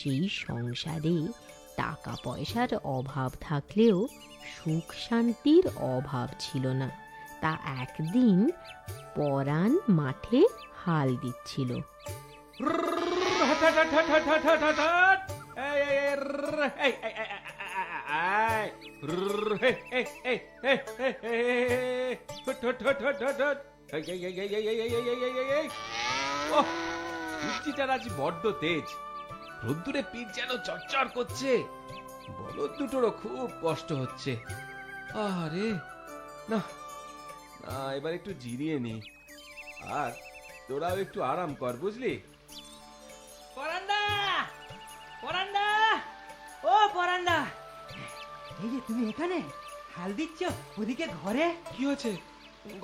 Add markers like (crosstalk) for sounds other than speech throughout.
সেই সংসারে টাকা পয়সার অভাব থাকলেও সুখ শান্তির অভাব ছিল না তা একদিন পরাণ মাঠে হাল দিচ্ছিল আজ বড্ড তেজ রোদ্দুরে পিঠ যেন চরচর করছে। বলদ দুটোরও খুব কষ্ট হচ্ছে। আরে না না এবার একটু জিরিয়ে নি। আর তোরাও একটু আরাম কর বুঝলি? পরান্ডা পরান্ডা ও পরান্ডা। এই যে তুমি এখানে হাল দিচ্ছ ওদিকে ঘরে? কি হয়েছে?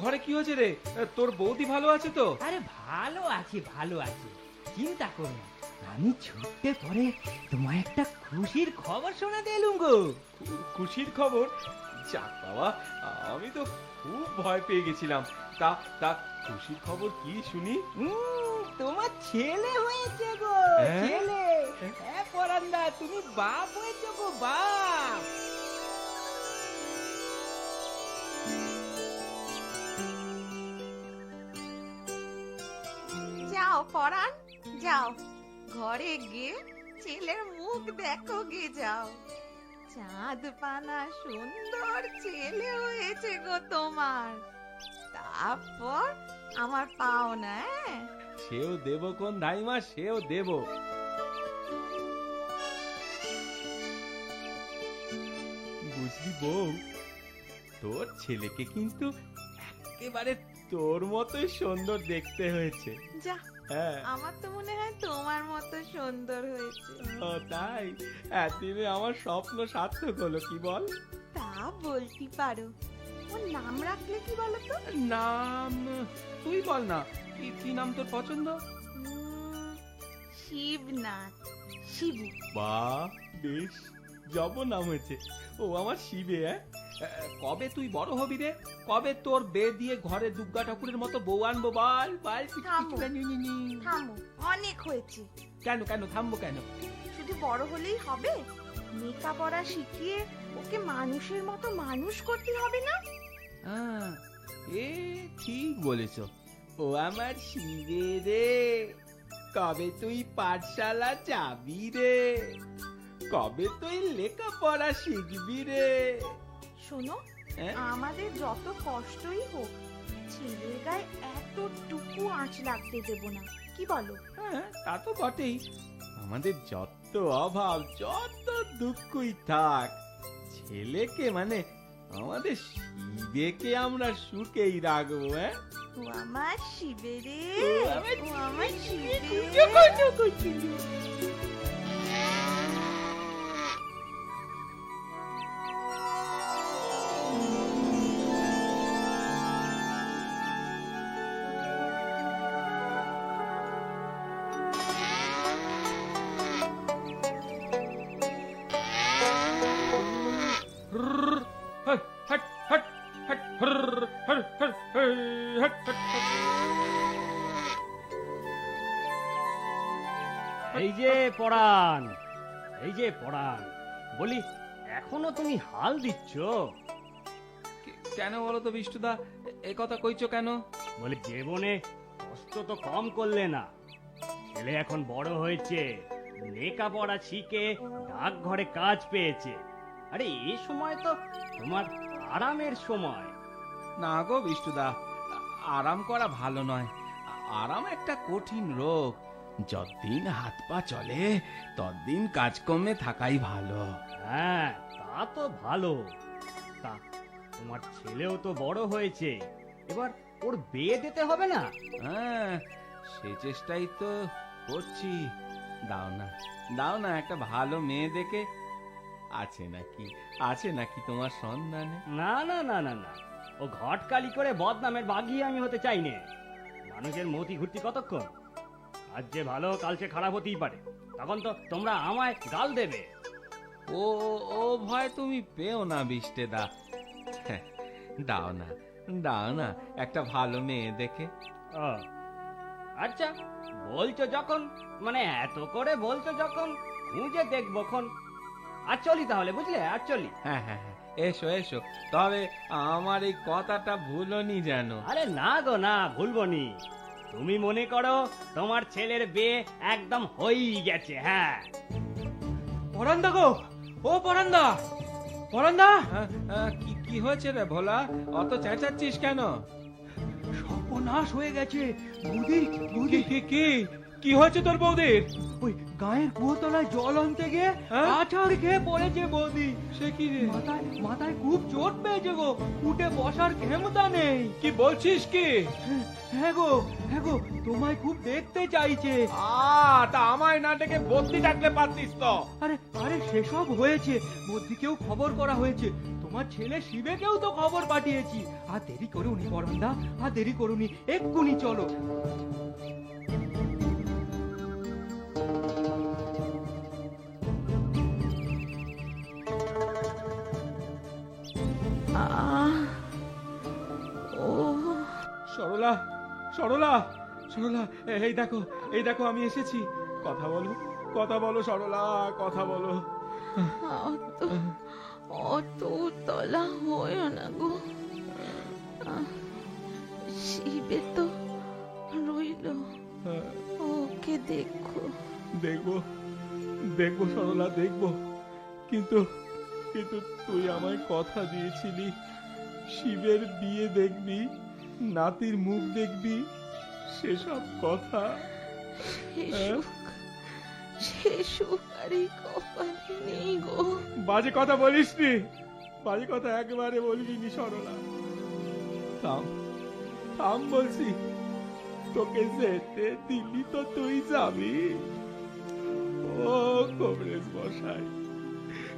ঘরে কি হয়েছে রে? তোর বৌদি ভালো আছে তো? আরে ভালো আছি ভালো আছি। চিন্তা করো না। আমি ছুটতে পরে তোমায় একটা খুশির খবর শোনাতে এলুম গো খুশির খবর? যাক বাবা আমি তো খুব ভয় পেয়ে গেছিলাম। তা তা খুশির খবর কি শুনি? তোমার ছেলে হয়েছে গো হ্যাঁ? ছেলে। হ্যাঁ পরান্ডা তুমি বাপ হয়েছো গো বাপ। যাও পরাণ যাও। ঘরে গিয়ে ছেলের মুখ দেখো গে যাও। চাঁদ পানা সুন্দর ছেলে হয়েছে গো তোমার। তারপর আমার পাও না হ্যাঁ? সেও দেব কোন ধাইমা সেও দেব। বুঝলি বউ তোর ছেলেকে কিন্তু একেবারে তোর মতোই সুন্দর দেখতে হয়েছে। যা হ্যাঁ। আমার তো মনে হয় তোমার মতো সুন্দর হয়েছে। ও তাই? এতদিনে আমার স্বপ্ন সার্থক হলো কি বল? তা বলতে পারো। ওর নাম রাখলে কি বলো তো? নাম? তুই বল না। কি কি নাম তোর পছন্দ? শিবনাথ। শিবু। বা বেশ। জব নাম হয়েছে। ও আমার শিবে হ্যাঁ? কবে তুই বড় হবি রে? কবে তোর বে দিয়ে ঘরে দুর্গা ঠাকুরের মতো বউ আনব বল? বল থামো। অনেক হয়েছে। কেন কেন থামবো কেন? শুধু বড় হলেই হবে? লেখাপড়া শিখিয়ে ওকে মানুষের মতো মানুষ করতে হবে না? এ ঠিক বলেছ। ও আমার শিবে রে। কবে তুই পাঠশালা যাবি রে? কবে তুই লেখাপড়া শিখবি রে? শোনো হ্যাঁ? আমাদের যত কষ্টই হোক ছেলের গায়ে এতটুকু আঁচ লাগতে দেব না। কি বলো? হ্যাঁ তা তো বটেই। আমাদের যত অভাব যত দুঃখই থাক ছেলেকে মানে আমাদের শিবেকে আমরা সুখেই রাখব হ্যাঁ? ও আমার শিবে রে ও আমার শিবে হট পড়ান। এই যে পড়ান। বলি এখনও তুমি হাল দিচ্ছ? কেন বলো তো বিষ্ণুদা? এ কথা কইছো কেন? বলি জীবনে কষ্ট তো কম করলে না। ছেলে এখন বড় হয়েছে লেখাপড়া শিখে ডাকঘরে কাজ পেয়েছে। আরে এই সময় তো তোমার আরামের সময়। না গো বিষ্ণুদা আরাম করা ভালো নয়। আরাম একটা কঠিন রোগ। যতদিন হাত পা চলে ততদিন কাজকর্মে থাকাই ভালো। হ্যাঁ তা তো ভালো। তা তোমার ছেলেও তো বড় হয়েছে। এবার ওর বিয়ে দিতে হবে না? হ্যাঁ সে চেষ্টাই তো করছি। দাও না দাও না একটা ভালো মেয়ে দেখে। আছে নাকি আছে নাকি তোমার সন্ধানে না না না না না। ও ঘটকালি করে বদনামের বাগিয়ে আমি হতে চাই নে। মানুষের মতি ঘুরতি কতক্ষণ? আজ যে ভালো কাল সে খারাপ হতেই পারে তখন তো তোমরা আমায় গাল দেবে। ও ও- ভয় তুমি পেও না বিষ্টে দা দাও না দাও না একটা ভালো মেয়ে দেখে। আচ্ছা বলছো যখন মানে এত করে বলছো যখন খুঁজে দেখব খন। আর চলি তাহলে বুঝলে? আর চলি। হ্যাঁ হ্যাঁ হ্যাঁ এসো এসো। তবে আমার এই কথাটা ভুলনি যেন। আরে না গো না ভুলবো নি। তুমি মনে করো তোমার ছেলের বিয়ে একদম হয়েই গেছে হ্যাঁ? পরান্দা গো! ও পরান্দা! পরান্দা! হ্যাঁ, হ্যাঁ, কি কি হয়েছে রে ভোলা? অত চেঁচাচ্ছিস কেন? সর্বনাশ হয়ে গেছে। বুদি বুদি বৌদি কি কি? কি হয়েছে তোর বৌদির? ওই গায়ের কুয়োতলায় জল আনতে গিয়ে হ্যাঁ? আছাড় খেয়ে পড়েছে বৌদি। সে কি রে? মাথায় মাথায় খুব চোট পেয়েছে গো। উঠে বসার ক্ষমতা নেই। কি বলছিস কি? হ্যাঁ গো হ্যাঁ গো তোমায় খুব দেখতে চাইছে। আ তা আমায় না ডেকে ডাকলে পারতিস তো। আরে আরে সেসব হয়েছে। বদ্যিকেও খবর করা হয়েছে। তোমার ছেলে শিবেকেও তো খবর পাঠিয়েছি। আর দেরি করুনি পরন্দা আর দেরি করুনি। এক্ষুনি চলো। সরলা সরলা এই দেখো এই দেখো আমি এসেছি। কথা বলো কথা বলো সরলা কথা বলো। অত অত তলা হয় না গো। শিবে তো রইল। ওকে দেখো। দেখব দেখব সরলা দেখব। কিন্তু কিন্তু তুই আমায় কথা দিয়েছিলি। শিবের বিয়ে দেখবি। নাতির মুখ দেখবি সেসব কথা। সে? সুখ আর এই কপালে নেই গো। বাজে কথা বলিস নি বাজে কথা একবারে বলবি নি সরলা। থাম থাম বলছি তোকে যেতে দিল্লি তো তুই যাবি। ও কবরেজ মশাই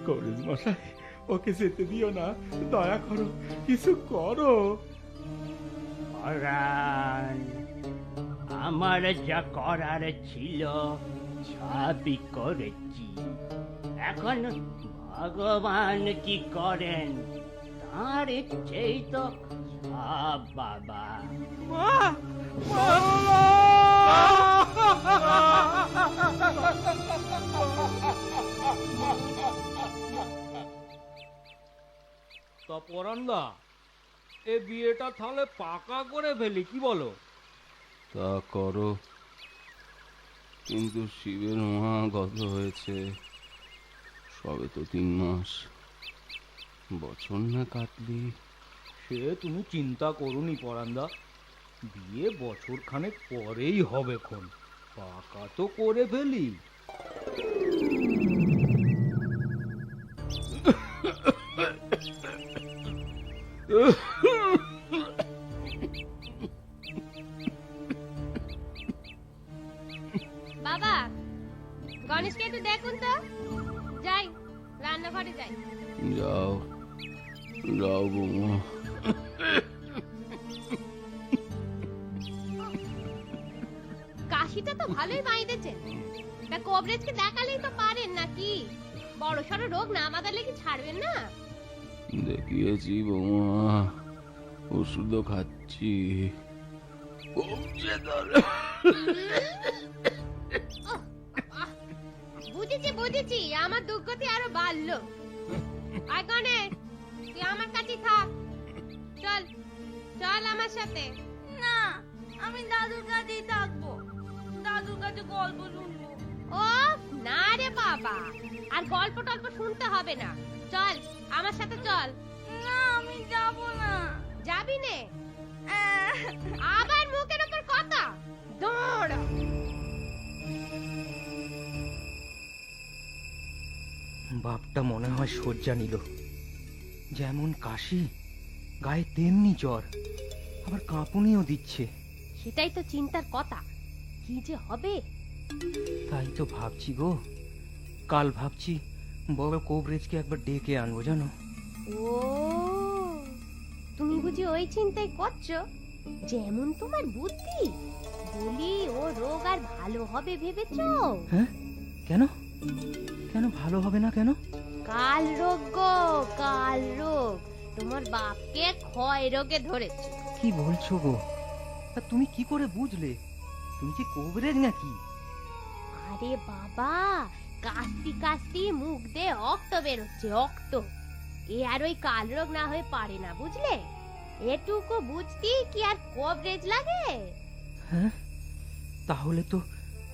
কবরেজ মশাই ওকে যেতে দিও না দয়া করো কিছু করো। পরাণ আমার যা করার ছিল সবই করেছি। এখন ভগবান কি করেন? তার ইচ্ছেই তো সব, বাবা। তা এ বিয়েটা তাহলে পাকা করে ফেলি কি বলো? তা করো। কিন্তু শিবের মা গত হয়েছে। সবে তো তিন মাস। বছর না কাটলি। সে তুমি চিন্তা করুনি পরান্দা। বিয়ে বছর খানেক পরেই হবে খন। পাকা তো করে ফেলি। (laughs) বাবা গণেশকে একটু দেখুন তো। যাই রান্নাঘরে যাই। যাও যাও বৌমা। কাশিটা তো ভালোই বাইরেছেন তা কবরেজকে দেখালেই তো পারেন নাকি? বড় সড়ো রোগ না বাঁধালে কি ছাড়বেন না? দেখিয়েছি বৌমা ওষুধও খাচ্ছি। কমছে তার গল্প শুনব। ও না রে বাবা। আর গল্প টল্প শুনতে হবে না। চল আমার সাথে চল। না আমি যাব না। যাবি নে? আবার মুখের উপর কথা? দৌড়। বাপটা মনে হয় শয্যা নিল। যেমন কাশি গায়ে তেমনি জ্বর আবার কাঁপুনিও দিচ্ছে। সেটাই তো চিন্তার কথা। কি যে হবে? তাই তো ভাবছি গো। কাল ভাবছি বড় কোবরেজকে একবার ডেকে আনব জানো? ও তুমি বুঝি ওই চিন্তাই করছ? যেমন তোমার বুদ্ধি বলি ও রোগ আর ভালো হবে ভেবেছো? হ্যাঁ? কেন? কেন ভালো হবে না কেন? কাল রোগ গো কাল রোগ। তোমার বাপকে ক্ষয় রোগে ধরেছে। কি বলছো গো? তা তুমি কি করে বুঝলে? তুমি কি কোবরেজ নাকি? আরে বাবা কাস্তি কাস্তি মুখ দিয়ে অক্ত বেরোচ্ছে অক্ত এ আর ওই কাল রোগ না হয়ে পারে না বুঝলে? এটুকু বুঝতি কি আর কবরেজ লাগে? হ্যাঁ? তাহলে তো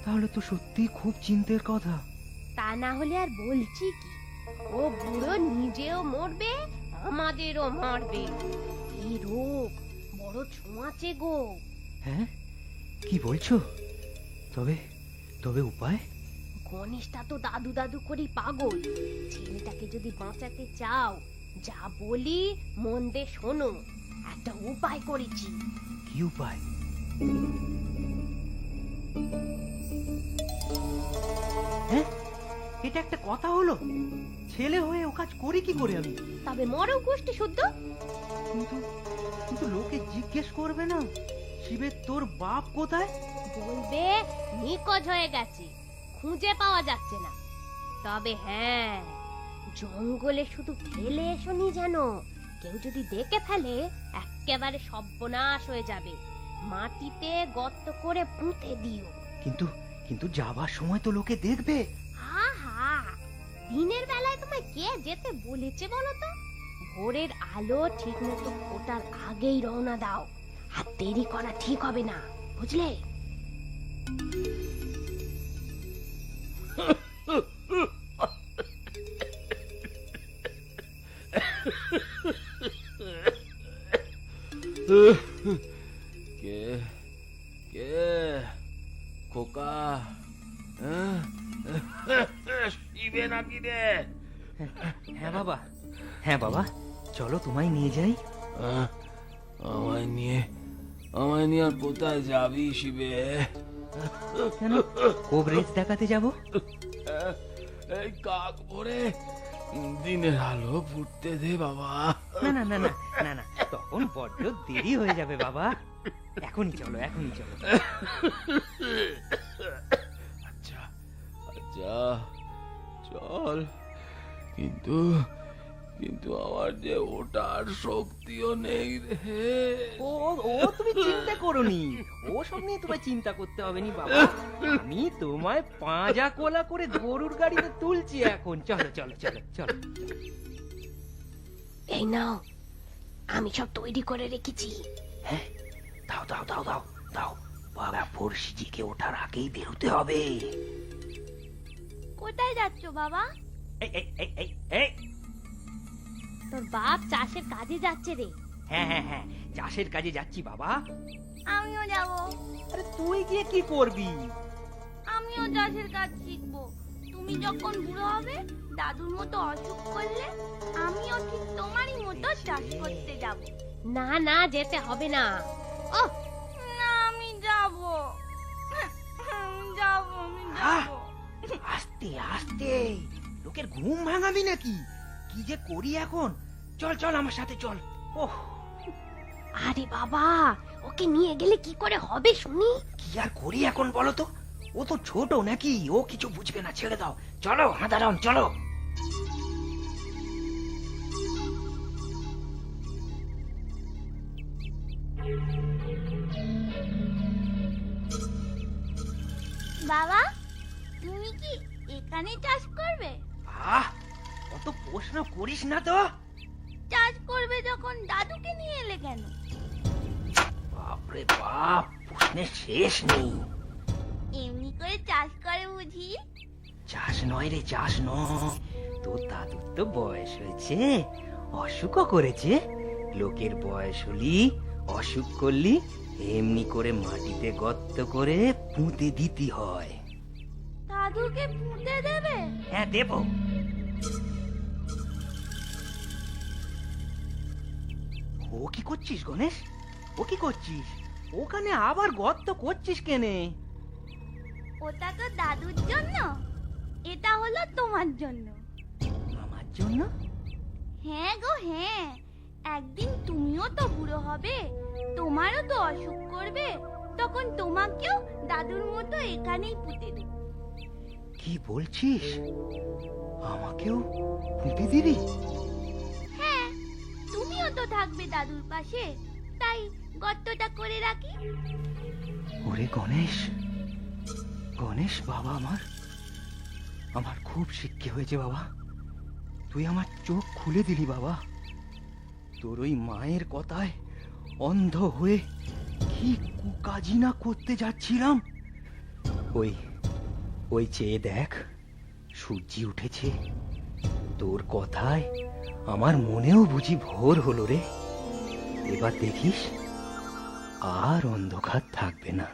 তাহলে তো সত্যি খুব চিন্তের কথা। তা না হলে আর বলছি কি? ও বুড়ো নিজেও মরবে আমাদেরও মারবে। এই রোগ? বড় ছোঁয়াচে গো। হ্যাঁ? কি বলছো? তবে তবে উপায়? গণেশটা তো দাদু দাদু করি পাগল। ছেলেটাকে যদি বাঁচাতে চাও যা বলি মন দিয়ে শোনো। একটা উপায় করেছি। কি উপায়? হ্যাঁ? এটা একটা কথা হলো। ছেলে হয়ে ও কাজ করি কি করে আমি? তবে মরও গোষ্ঠী শুদ্ধ। কিন্তু কিন্তু লোকে জিজ্ঞেস করবে না শিবের তোর বাপ কোথায়? বলবে নিখোঁজ হয়ে গেছে। খুঁজে পাওয়া যাচ্ছে না। তবে হ্যাঁ জঙ্গলে শুধু ফেলে এসোনি যেন। কেউ যদি দেখে ফেলে একেবারে সর্বনাশ হয়ে যাবে। মাটিতে গর্ত করে পুঁতে দিও। কিন্তু কিন্তু যাবার সময় তো লোকে দেখবে। আহা দিনের বেলায় তোমায় কে যেতে বলেছে বলো তো? ভোরের আলো ঠিক মতো ফোটার আগেই রওনা দাও। আর দেরি করা ঠিক হবে না বুঝলে? কে? কে? খোকা? শিবে নাকি রে? হ্যাঁ বাবা। হ্যাঁ বাবা চলো তোমায় নিয়ে যাই। আমায় নিয়ে আমায় নিয়ে আর কোথায় যাবি শিবে? কেন? কোবরেজ দেখাতে যাব? এই কাক ভরে দিনের আলো ফুটতে দে বাবা। না না না না না না তখন বড্ড দেরি হয়ে যাবে বাবা। এখনই চলো এখনই চলো। আচ্ছা আচ্ছা চল। কিন্তু কিন্তু আমার যে ওটার শক্তিও নেই রে। ও ও তুমি চিন্তা করোনি। ও সব নিয়ে তোমায় চিন্তা করতে হবে নি বাবা। আমি তোমায় পাঁজা কোলা করে গরুর গাড়িতে তুলছি এখন। চলো চলো চলো চলো। এই নাও আমি সব তৈরি করে রেখেছি। হ্যাঁ দাও দাও দাও দাও দাও। বাবা ফর্সিজিকে ওঠার আগেই বেরোতে হবে। কোথায় যাচ্ছ বাবা? এই এই এই এই এই তোর বাপ চাষের কাজে যাচ্ছে রে। হ্যাঁ হ্যাঁ হ্যাঁ চাষের কাজে যাচ্ছি বাবা। আমিও যাব। আরে তুই গিয়ে কি করবি? আমিও চাষের কাজ শিখব। তুমি যখন বুড়ো হবে দাদুর মতো অসুখ করলে আমিও ঠিক তোমারই মতো চাষ করতে যাব। না না যেতে হবে না। ও না আমি যাব। যাব আমি যাব। আস্তে আস্তে। লোকের ঘুম ভাঙাবি নাকি? কি যে করি এখন? চল চল আমার সাথে চল। ওহ। আরে বাবা ওকে নিয়ে গেলে কি করে হবে শুনি? কি আর করি এখন বলো তো? ও তো ছোট নাকি ও কিছু বুঝবে না ছেড়ে দাও। চলো হাঁদারাম চলো। বাবা তুমি কি এখানে চাষ করবে? আহ অত প্রশ্ন করিস না তো। চাষ করবে যখন দাদুকে নিয়ে এলে কেন? বাপরে বাপ প্রশ্নের শেষ নেই। এমনি করে চাষ করে বুঝি? চাষ নয় রে চাষ নয়। তোর দাদুর তো বয়স হয়েছে অসুখও করেছে। লোকের বয়স হলি অসুখ করলি এমনি করে মাটিতে গর্ত করে পুঁতে দিতে হয়। দাদুকে পুঁতে দেবে? হ্যাঁ দেব। ও কি করছিস গণেশ? ও কি করছিস? ওখানে আবার গর্ত করছিস কেনে? ওটা তো দাদুর জন্য। এটা হলো তোমার জন্য। আমার জন্য? হ্যাঁ গো হ্যাঁ। একদিন তুমিও তো বুড়ো হবে তোমারও তো অসুখ করবে তখন তোমাকেও দাদুর মতো এখানেই পুঁতে দেব। কি বলছিস? আমাকেও পুঁতে দিবি? তো থাকবে দাদুর পাশে। তাই গর্তটা করে রাখি। ওরে গণেশ গণেশ বাবা আমার। আমার খুব হয়েছে বাবা। তুই আমার চোখ খুলে দিলি বাবা। তোর ওই মায়ের কথায় অন্ধ হয়ে কি কুকাজি না করতে যাচ্ছিলাম? ওই ওই চেয়ে দেখ, সূর্যি উঠেছে। তোর কথায় আমার মনেও বুঝি ভোর হলো রে। এবার দেখিস আর অন্ধকার থাকবে না।